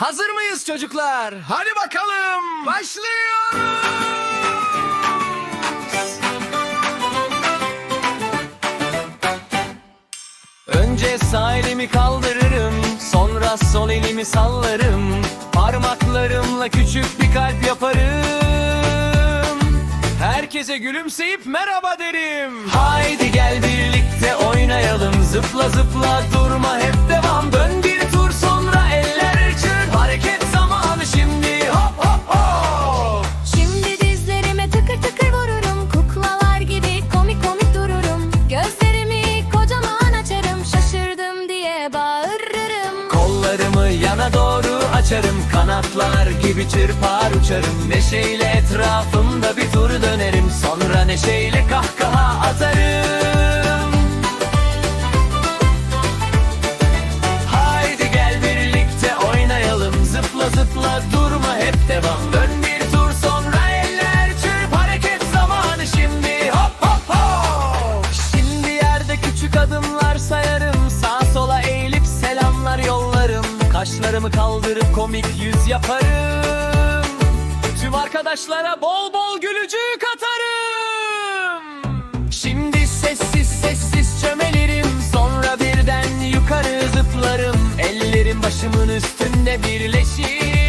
Hazır mıyız çocuklar? Hadi bakalım. Başlıyoruz. Önce sağ elimi kaldırırım, sonra sol elimi sallarım. Parmaklarımla küçük bir kalp yaparım. Herkese gülümseyip merhaba derim. Haydi gel birlikte oynayalım. Zıpla zıpla durma bağırırım Kollarımı yana doğru açarım Kanatlar gibi çırpar uçarım. Neşeyle etrafımda bir tur dönerim Sonra neşeyle Kaşlarımı kaldırıp komik yüz yaparım. Tüm arkadaşlara bol bol gülücük atarım. Şimdi sessiz sessiz çömelirim Sonra birden yukarı zıplarım. Ellerim başımın üstünde birleşir